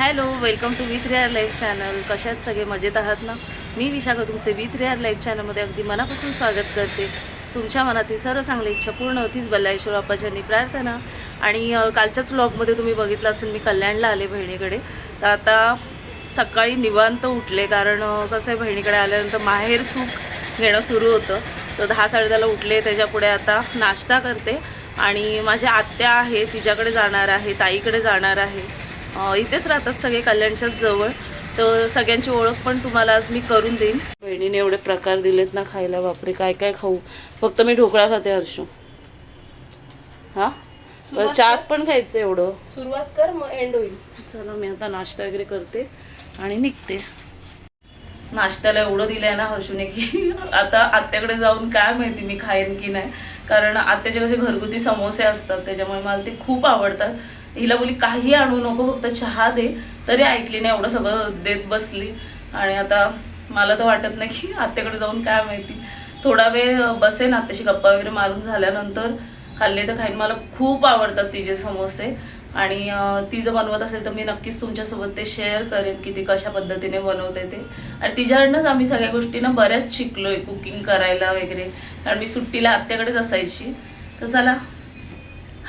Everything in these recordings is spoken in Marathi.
Hello welcome to with rare life channel. कशात सगळे मजेत आहात ना? मी विशाखा तुमचे विथ रेअर लाईफ चॅनलमध्ये अगदी मनापासून स्वागत करते. तुमच्या मनातील सर्व चांगली इच्छा पूर्ण होतीच बल्लाईश्वर बाप्पाच्यांनी प्रार्थना. आणि कालच्याच व्लॉगमध्ये तुम्ही बघितलं असेल मी कल्याणला आले बहिणीकडे. तर आता सकाळी निवांत उठले कारण कसं आहे बहिणीकडे आल्यानंतर माहेर सूप घेणं सुरू होतं. तर दहा साडेदहाला उठले त्याच्या पुढे आता नाश्ता करते. आणि माझ्या आत्या आहे तिच्याकडे जाणार आहे ताईकडे जाणार आहे. इथेच राहतात सगळे कल्याणच्याच जवळ. तर सगळ्यांची ओळख पण तुम्हाला आज मी करून देईन. बहिणीने एवढे प्रकार दिलेत ना खायला बापरे काय काय खाऊ? फक्त मी ढोकळा खाते हर्षू. हा? बरं, चाट पण खायचं एवढं. सुरुवात कर मग एंड होईल. चला मी आता नाश्ता वगैरे करते आणि निघते. नाश्त्याला एवढं दिलं आहे ना हर्षूने की आता आत्याकडे जाऊन काय माहिती मी खाईन की नाही. कारण आत्याचे कसे घरगुती समोसे असतात त्याच्यामुळे मला ते खूप आवडतात. हिला बोली काही आणू नको फक्त चहा दे. तरी ऐकली नाही एवढं सगळं देत बसली. आणि आता मला तर वाटत नाही की आत्याकडे जाऊन काय माहिती. थोडा वेळ बसेन आत्याशी गप्पा वगैरे मारून झाल्यानंतर. खाल्ले तर खाईन. मला खूप आवडतात तिचे समोसे. आणि ती जर बनवत असेल तर मी नक्कीच तुमच्यासोबत ते शेअर करेन की ती कशा पद्धतीने बनवते ते. आणि तिच्याकडनंच आम्ही सगळ्या गोष्टींना बऱ्याच शिकलो आहे कुकिंग करायला वगैरे. कारण मी सुट्टीला आत्याकडेच असायची. तर चला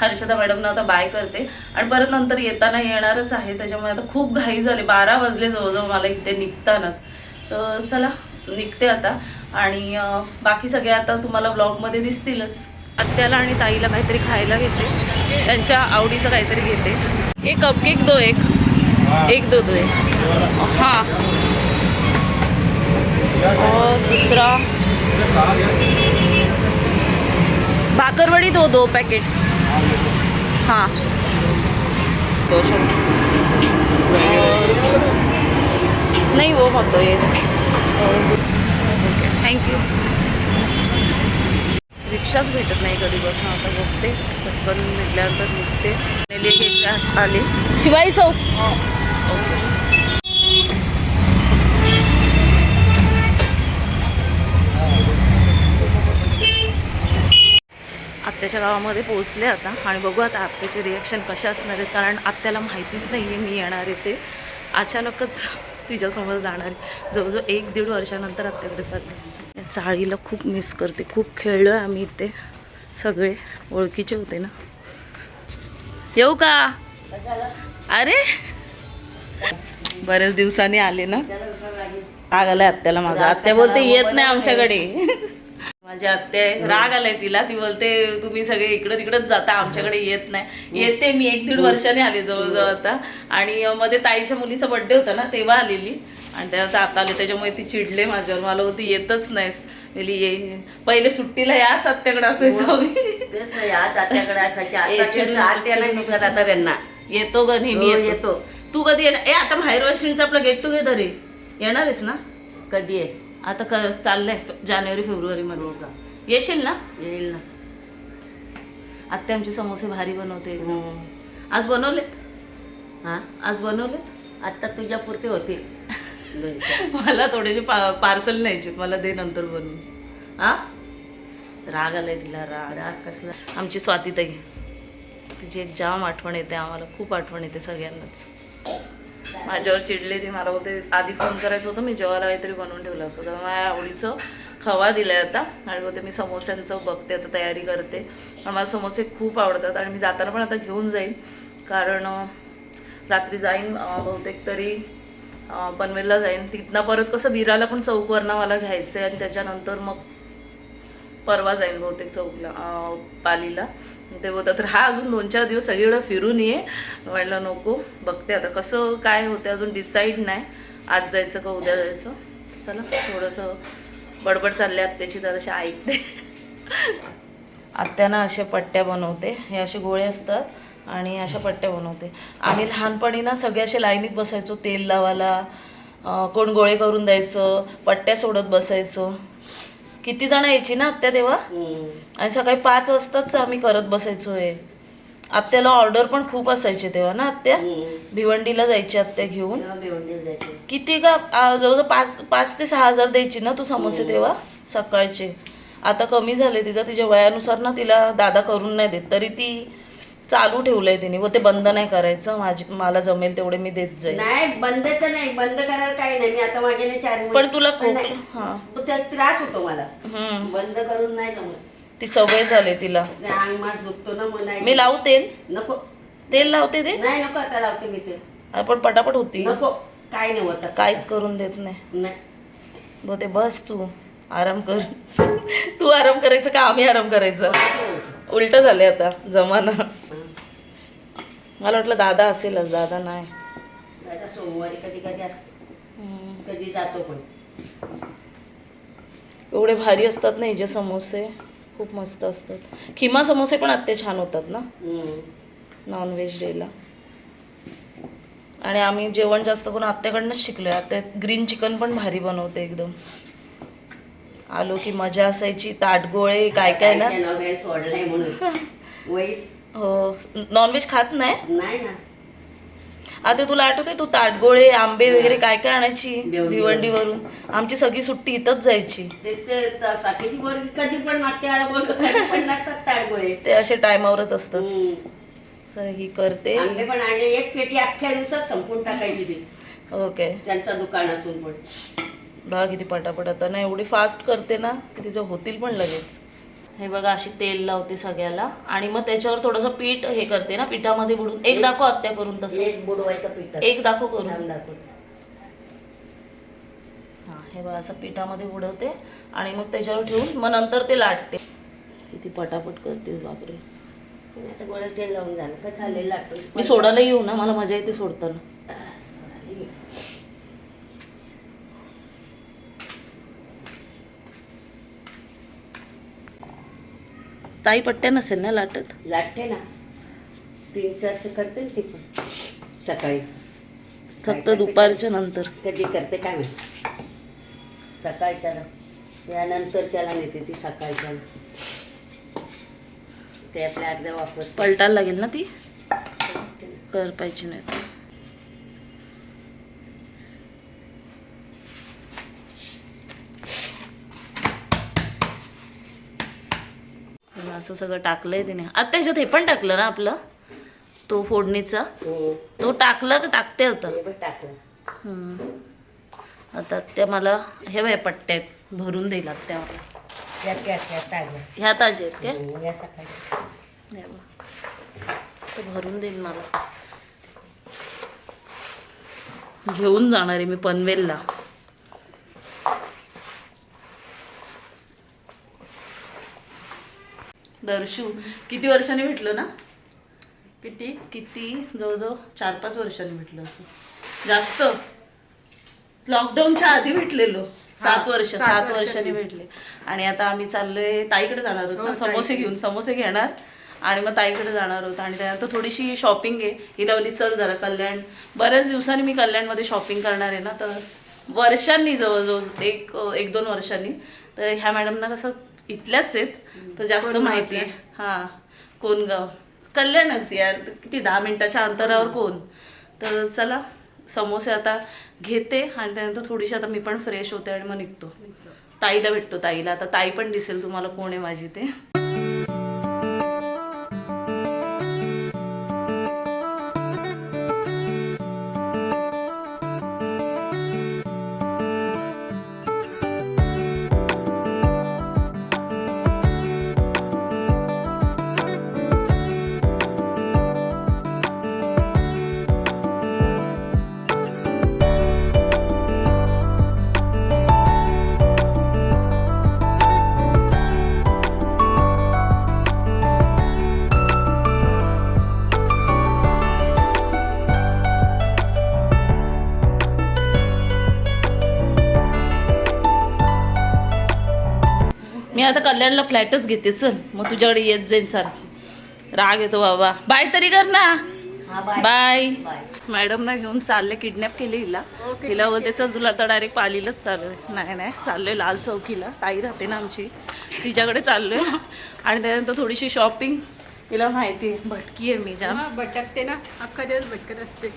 हर्षदा मॅडमना आता बाय करते. आणि परत नंतर येताना येणारच आहे. त्याच्यामुळे आता खूप घाई झाली. बारा वाजले जवळजवळ मला इथे निघतानाच. तर चला निघते आता. आणि बाकी सगळे आता तुम्हाला ब्लॉगमध्ये दिसतीलच. आत्याला आणि ताईला काहीतरी खायला घेते. त्यांच्या आवडीचं काहीतरी घेते. एक कपकेक दो एक. एक दो दो एक. हां. दुसरा. भाकरवडी दो दो पॅकेट हाँ. नहीं वो मत दो ये थँक्यू रिक्षाच भेटत नाही कधी बसून आता बघते. पटकन निघल्यानंतर निघते. आली. शिवाई चौक. ओके आत्याच्या गावामध्ये पोहोचले आता आणि बघू आता आत्याचे रिॲक्शन कसे असणार आहेत कारण आत्याला माहितीच नाही आहे मी येणार आहे ते. अचानकच तिच्यासमोर जाणार जवळजवळ एक दीड वर्षानंतर आत्याकडे चालले चाळीला खूप मिस करते खूप खेळलो आहे आम्ही इथे. सगळे ओळखीचे होते ना. येऊ का? अरे! बऱ्याच दिवसांनी आले ना. आग आलाय आत्याला माझा. आत्या बोलते येत नाही आमच्याकडे. माझी आत्या राग आलाय तिला. ती बोलते तुम्ही सगळे इकडं तिकडंच जाता. आमच्याकडे येत नाही. येते मी. एक दीड वर्षाने आले जवळजवळ आता. आणि मध्ये ताईच्या मुलीचा बड्डे होता ना तेव्हा आलेली. आणि त्यात आता आले. त्याच्यामुळे ती चिडले माझ्यावर. मला होती येतच नाहीस. गेली येईन. पहिले सुट्टीला याच आत्याकडे असायचो मी नाही, आज आत्याकडे असायची. आता त्यांना. येतो ग नेहमी हो, येतो. तू कधी येणार? ए आता बाहेर वाशिंगचा आपला गेट टुगेदर आहे. येणार आहेस ना? कधी आहे? आता क चाललंय जानेवारी फेब्रुवारी मध्ये. हो का? येशील ना? येईल ना. आत्या आमचे समोसे भारी बनवते. हम्म. आज बनवलेत? हा? आज बनवलेत? आता तुझ्या पुरते होतील. चार. मला थोडेसे पा पार्सल न्यायचे मला दे नंतर बनवून. हा? राग आलाय तिला राग. राग कसला? आमची स्वातीताई तिची एक जाम आठवण येते. आम्हाला खूप आठवण येते सगळ्यांनाच. माझ्यावर चिडले ती मला होते आधी फोन करायचं होतं मी जेवायला काहीतरी बनवून ठेवलं असतं. तर माझ्या आवडीचं खवा दिलाय आता. आणि होते मी समोस्यांचं बघते आता तयारी करते. मला समोसे खूप आवडतात आणि मी जाताना पण आता घेऊन जाईन. कारण रात्री जाईन बहुतेक तरी पनवेलला जाईन. तिथनं परत कसं विराला पण चौकवरनं मला घ्यायचं आहे आणि त्याच्यानंतर मग परवा जाईन बहुतेक चौकला पालीला. ते बोलतात तर हा अजून दोन चार दिवस सगळीकडं फिरून ये. म्हटलं नको बघते आता कसं काय होते अजून डिसाईड नाही. आज जायचं का उद्या जायचं? चला थोडंसं बडबड चालले आत्याची तर अशी ऐकते. आत्यानं अशा पट्ट्या बनवते. हे असे गोळे असतात आणि अशा पट्ट्या बनवते. आम्ही लहानपणी ना सगळे असे लाईनीत बसायचो तेल लावायला कोण गोळे करून द्यायचं पट्ट्या सोडत बसायचो. किती जण यायची ना आत्या तेव्हा. आणि सकाळी पाच वाजताच आम्ही करत बसायचो हे आत्याला ऑर्डर पण खूप असायचे तेव्हा ना आत्या. भिवंडीला जायची आत्या घेऊन. किती का जवळजवळ पाच पाच ते सहा हजार द्यायची ना तू समोसे तेव्हा? सकाळचे. आता कमी झाले तिचं तिच्या वयानुसार ना तिला दादा करून नाही देत. तरी ती चालू ठेवलंय तिने. व ते बंद नाही करायचं. माझी मला जमेल तेवढे मी देत जाईल. नाही बंदच नाही. बंद करायला काही नाही. मी आता मागे नाही चार पण तुला पण. खोकला हा. पण त्रास होतो मला. हम्म. बंद करून नाही ती सवय झाली तिला. ते अंग मास दुखतो ना मग नाही मी लावू तेल? नको. तेल लावते ते? नाही नको आता लावते मी ते आपण पटापट होती. नको. काय नाही होत आता. काहीच करून देत नाही. नाही. ते बस तू. आराम कर. तू आराम करायचं का आम्ही आराम करायचं? उलट झाले आता. जमाना. मला वाटलं दादा असेलच दादा नाही. दादा सोमवारी कधी कधी असतो. हम्म. कधी जातो पण. एवढे भारी असतात ना हिचे समोसे खूप मस्त असतात. खिमा समोसे पण आत्ते छान होतात ना. नॉनव्हेज डेला. आणि आम्ही जेवण जास्त करून आत्याकडनंच शिकलोय. आत्या ग्रीन चिकन पण भारी बनवते एकदम. आलो की मजा असायची. ताटगोळे काय काय ना? सोडलाय म्हणून. हो. नॉनव्हेज खात नाही? नाही ना. आता तुला आठवतंय तू ताटगोळे आंबे वगैरे काय काय आणायची भिवंडीवरून. आमची सगळी सुट्टी इथंच जायची. ते कधी पण असे टायमावरच असतात. तर ही करते. आंबे पण आणले एक पेटी अख्ख्या दिवसात संपून टाकायची ती. ओके. त्यांचं दुकान असून पण. बघा किती पटापट. आता ना एवढी फास्ट करते ना की तिचं होतील पण लगेच. हे बघा अशी तेल लावते सगळ्याला. आणि मग त्याच्यावर थोडंसं पीठ हे करते ना पिठामध्ये बुडून. एक दाखव आत्या करून तसं. एक बुडवायचं पीठ. एक दाखव करून. दाखवते. हा हे बघा असं पिठामध्ये बुडवते. आणि मग त्याच्यावर ठेवून मग नंतर ते लाटते. किती पटापट करते बापरे. आता गोळ्या तेल लावून झालं का झाले लाटून? मी सोडायला येऊ ना मला मजा येते सोडताना. ताई पट्ट्या नसेल ना लाटत? लाटते ना. तीन चारशे करते ना ती पण. सकाळी. फक्त दुपारच्या नंतर. कधी करते काय माहिती. सकाळच्या त्यानंतर त्याला नेते ती सकाळच्या ते आपल्या अर्ध्या वापरते. पलटायला लागेल ना ती? कर पाहिजे नाही असं सगळं टाकलंय तिने. आता त्याच्यात हे पण टाकलं ना आपलं? तो फोडणीचा? हो. तो टाकला का टाकते आता. आता त्या मला हे बाय पट्ट्या आहेत भरून देईल त्या मला. ह्या ताज्या आहेत काय? हो. ते भरून देईल मला. घेऊन जाणार आहे मी पनवेलला. दर्शू. किती वर्षांनी भेटलं ना? किती? किती? जवळजवळ चार पाच वर्षांनी भेटलं असं. जास्त. लॉकडाऊनच्या आधी भेटलेलो. सात वर्ष सात वर्षांनी भेटले. आणि आता आम्ही चाललोय ताईकडे जाणार आहोत ना समोसे घेऊन समोसे घेणार. आणि मग ताईकडे जाणार आहोत. आणि त्यानंतर थोडीशी शॉपिंग आहे. बोलली चल जरा कल्याण. बऱ्याच दिवसांनी मी कल्याणमध्ये शॉपिंग करणार आहे ना तर वर्षांनी जवळजवळ एक एक दोन वर्षांनी. तर ह्या मॅडमना कसं इथल्याच आहेत तर जास्त माहिती आहे. हां कोण गाव कल्याणच यार किती दहा मिनिटाच्या अंतरावर कोण? तर चला समोसे आता घेते आणि त्यानंतर थोडीशी आता मी पण फ्रेश होते आणि मग निघतो. ताईला भेटतो ताईला. आता ताई पण दिसेल तुम्हाला कोण आहे माझी ते. आता कल्याणला फ्लॅटच घेते चल. मग तुझ्याकडे येत जाईन सारखी. राग येतो बाबा. बाय तरी कर ना. बाय. बाय. मॅडमना घेऊन चालले किडनॅप केले हिला. तिला बोलते चल तुला तर डायरेक्ट पालीलाच चालू आहे नाही नाही चाललोय लाल चौकीला. ताई राहते ना आमची. तिच्याकडे चाललोय. आणि त्यानंतर थोडीशी शॉपिंग तिला माहिती आहे भटकी आहे मी जाम. भटकते ना. अख्खा दिवस भटकत असते.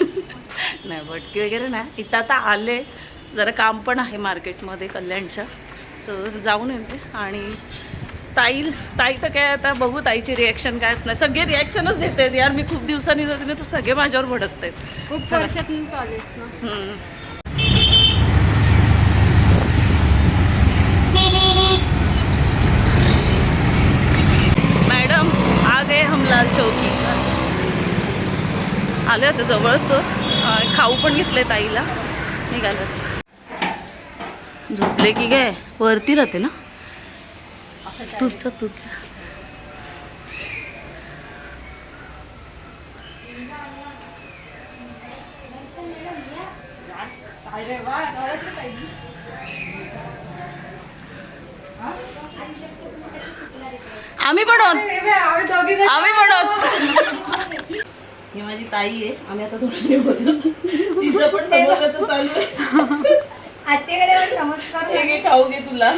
नाही भटकी वगैरे नाही. इथं आता आले. जरा काम पण आहे मार्केटमध्ये कल्याणच्या. तर जाऊन येते. आणि ताई ताई तर काय आता बघू ताईची रिॲक्शन काय असणार. सगळे रिॲक्शनच देत आहेत यार. मी खूप दिवसांनी जाते ना तर सगळे माझ्यावर भडकत आहेत. खूप. वर्षातून. मॅडम आ गए हम लाल चौकी. आले होते जवळच. खाऊ पण घेतले ताईला. निघालं. झोपले की काय? वरती राहते ना? तुझं तुझं. आम्ही पण आहोत. आम्ही पण आहोत. ही माझी ताई आहे. आम्ही आता होतो तिचं पण चालू आहे. आत्तेकडे नमस्कार. हे घे खाऊ घे तुला.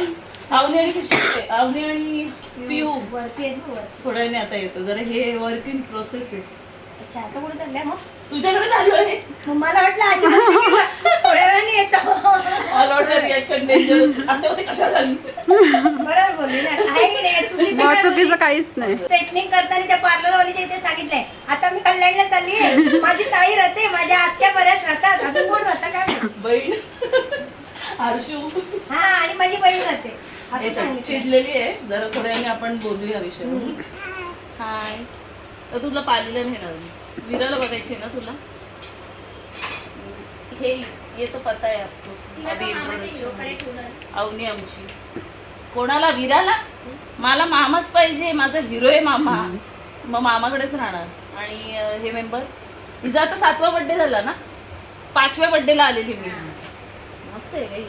आवनी आणि खुशी आवनी आणि पिऊ. वरती आहे ना वर. थोड्या वेळाने आता येतो. जरा हे वर्क इन प्रोसेस आहे. अच्छा आता कुठे चाललंय मग? तुझ्याकडे चालू आहे. मग मला वाटलं आजी थोड्या वेळाने येतो. ऑल आउट रिॲक्शन डेंजर आता होते कशा झाली बरोबर बोलली ना. आहे की नाही? चुकीचं काय चुकीचं बोलली? काहीच नाही. स्ट्रेटनिंग करताना त्या पार्लर वालीच्या इथे सांगितलंय. आता मी कल्याणला चालली आहे माझी ताई राहते माझ्या आत्या बऱ्याच राहतात अजून कोण राहतं काय माहीत. बहीण. हर्षू हा आणि माझी बहीण असं. सांगितलं. चिडलेली आहे. जरा थोड्या वेळाने आपण बोलू या विषयावर. हाय तर तुला पालीला नेणार मी. विराला बघायची आहे ना तुला? हे इस- ये तो पता आहे आपको. तिला अभी तर मामाच्या introduction. हिरोकडे ठेवलं. अवनी आमची. कोणाला? विराला? मला मामाच पाहिजे. माझा हिरो आहे मामा. मग मामाकडेच राहणार. आणि अं, हे मेंबर तिचा आता सातवा बर्थडे झाला ना? पाचव्या बर्थडेला आलेली मी. मस्त आहे काही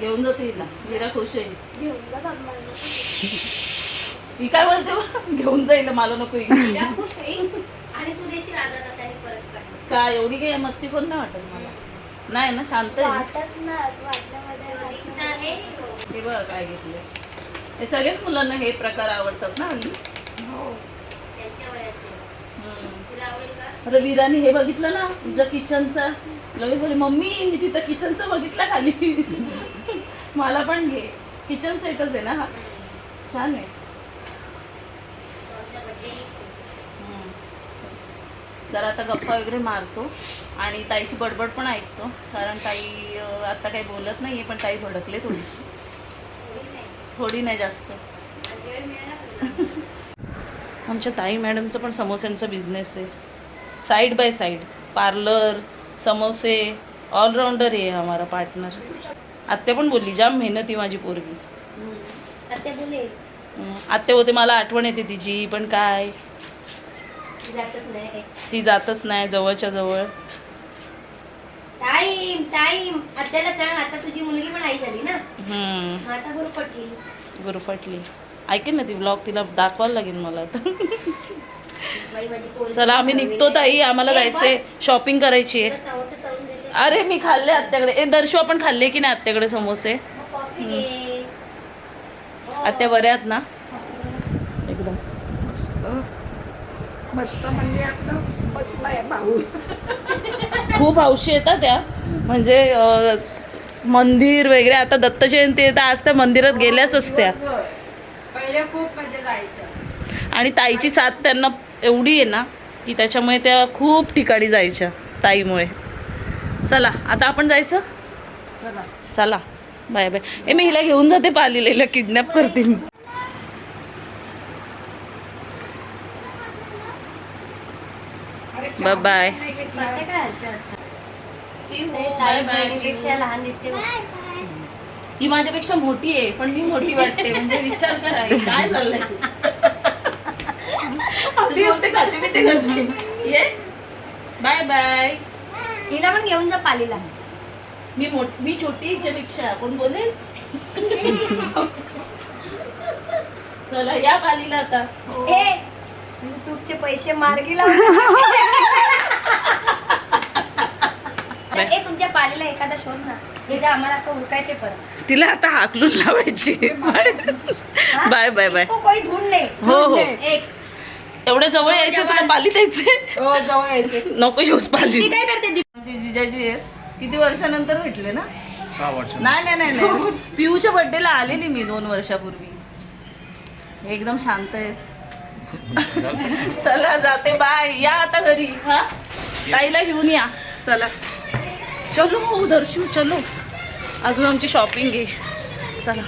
घेऊन जाते हिला विरा खुश आहे ती काय बोलते? घेऊन जाईल मला नको ही. तिला खुश होईल आणि तू देशील अर्धा तासाने परत काढून. का एवढी काही मस्ती कोण नाही वाटत मला नाही ना शांत आहे ना? आहे. हे बघ काय घेतलं हे सगळेच मुलांना हे प्रकार आवडतात ना हल्ली त्यांच्या वयाचे. हम्म. तुला आवडेल का? आता वीराने हे बघितलं ना तिचं किचनचा लगेच बोले मम्मी मी तिथं किचनचं बघितलं खाली. मला पण घे. किचन सेटच आहे ना हा. छान आहे. तर जरा आता गप्पा वगैरे मारतो आणि ताईची बडबड पण ऐकतो. कारण ताई आता काही बोलत नाहीये पण ताई भडकले थोडी थोडी नाही जास्त. आमच्या ताई मॅडमचं पण समोस्यांचा बिझनेस आहे. साईड बाय साईड पार्लर समोसे ऑलराऊंडर आहे हमारा पार्टनर आत्या पण बोलली जाम मेहनती माझी पोरगी. आत्या होते मला आठवण येते तिची पण काय. ती जातच नाही. जवळच्या जवळ. टाईम टाईम आत्याला सांग आता तुझी मुलगी पण आई झाली ना? हम्म, आता बरोबर पटली गुरुफटली. ऐकेल ना ती ब्लॉग तिला दाखवायला लागेल मला आता. चला आम्ही निघतो ताई आम्हाला जायचंय. शॉपिंग करायची आहे. अरे मी खाल्ले आत्याकडे. ए दर्शू आपण खाल्ले की नाही आत्याकडे समोसे? हो. आत्या बऱ्या आहेत ना? एकदम मस्त. म्हणजे आता बसलाय भाऊ. खूप हौशी येतात त्या. म्हणजे मंदिर वगैरे आता दत्त जयंती तर आज त्या मंदिरात गेल्याच असत्या. पहिले खूप म्हणजे जायच्या. आणि ताईची साथ त्यांना एवढी आहे ना की त्याच्यामुळे त्या खूप ठिकाणी जायच्या ताईमुळे. चला आता आपण जायचं? चला. चला. Bye bye. ए मी हिला घेऊन जाते पालीला हिला किडनॅप करते मी. Bye bye? बाय. ही माझ्यापेक्षा मोठी आहे पण मी मोठी वाटते म्हणजे विचार करा हे काय चाललंय आपली बोलते खाते मी ते करते ये. बाय बाय हिला पण घेऊन जा पालीला. मी मोठी मी छोटी हिच्यापेक्षा. कोण बोलेल चला या पालीला आता. ए युट्यूबचे पैसे मार्गी लाव. ए तुमच्या पालीला एखादा शोध ना. हे जे आम्हाला आता उरकायचे परत तिला आता हाकलून लावायची. हा? बाय बाय बाय इसको कोई ढूंढ ले. हो हो. एक. एवढ्या जवळ यायचं तुला पाली द्यायचे? हो जवळ यायचे. नको येऊस ती पाली काय करते जिजाजी आहेत किती वर्षानंतर भेटले ना? सहा वर्ष नाही नाही नाही नाही. पिऊच्या बर्थडेला आलेली मी दोन वर्षापूर्वी. एकदम शांत आहे. चला जाते. बाय. या आता घरी. हा? ताईला घेऊन या. चला. चलो दर्शू चलो. अजून आमची शॉपिंग आहे. चला.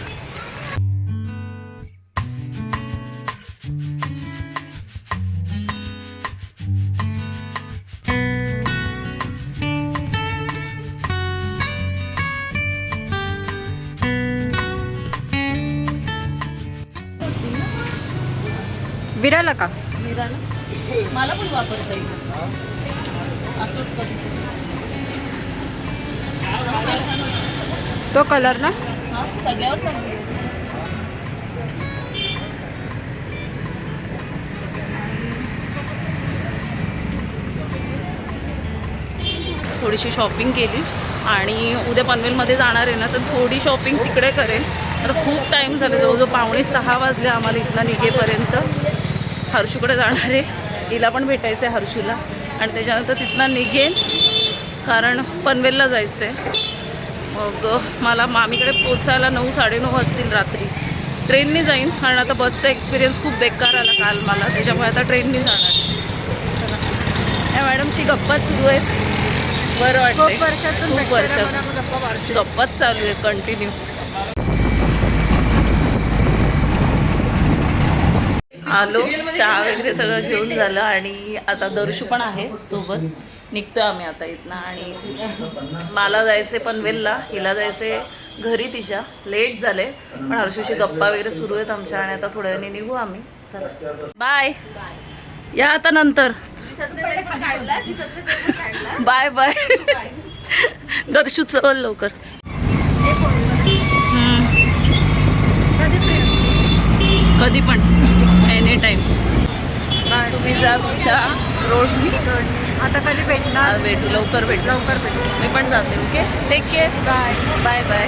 विराला का? मला पण वापरता येईल. असंच तो कलर ना? सगळ्यावर. थोडीशी शॉपिंग केली. आणि उद्या पनवेलमध्ये जाणार आहे ना तर थोडी शॉपिंग तिकडे करेन. आता खूप टाईम झाला जवळजवळ पावणे सहा वाजले आम्हाला इथनं निघेपर्यंत. हर्षूकडे जाणार आहे. हिला पण भेटायचं आहे हर्षूला. आणि त्याच्यानंतर तिथनं निघेन. कारण पनवेलला जायचं आहे मग मला मामीकडे पोचायला नऊ साडेनऊ वाजतील रात्री. ट्रेनने जाईन. कारण आता बसचा एक्सपिरियन्स खूप बेकार आला काल मला. त्याच्यामुळे आता ट्रेनने जाणार या मॅडमशी गप्पाच सुरू आहेत. बरं वाटतं खूप वर्षातून खूप भेटलेल्या वर्षात. गप्पा. गप्पाच चालू आहेत. कंटिन्यू आलो चहा वगैरे सगळं घेऊन झालं आणि आता दर्शू पण आहे सोबत. निघतोय आम्ही आता इथनं आणि मला जायचे पनवेलला हिला जायचे घरी तिच्या. लेट झाले पण हर्षूशी गप्पा वगैरे सुरू आहेत आमच्या आणि आता थोड्या वेळाने निघू आम्ही. चला. बाय या आता नंतर. बाय बाय दर्शू चल लवकर. कधी पण. तुमच्या रोडनी. आता कधी भेटणार? भेटू लवकर भेटू. लवकर भेटू. मी पण जाते okay? Take care bye bye bye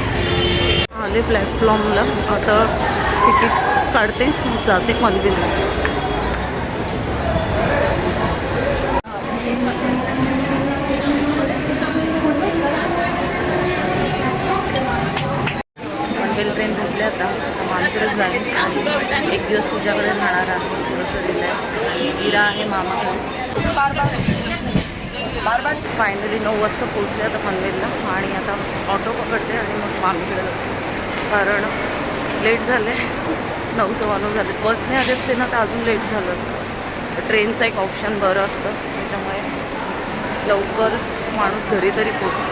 आले प्लॅटफॉर्मला आता तिकीट काढते जाते पनवेल ट्रेन भेटली आता. मामीकडेच जाईल आणि एक दिवस तुझ्याकडे राहणार आहे. थोडंसं रिलॅक्स आणि इरा आहे मामाकडेच फायनली नऊ वाजता पोचले आता पनवेलला आणि आता ऑटो पकडते आणि मग मामीकडे जाते. कारण लेट झाले. नऊ सव्वा नऊ झाले. बसने आले असते ना तर अजून लेट झालं असतं. ट्रेनचं एक ऑप्शन बरं असतं. त्याच्यामुळे लवकर माणूस घरी तरी पोचतो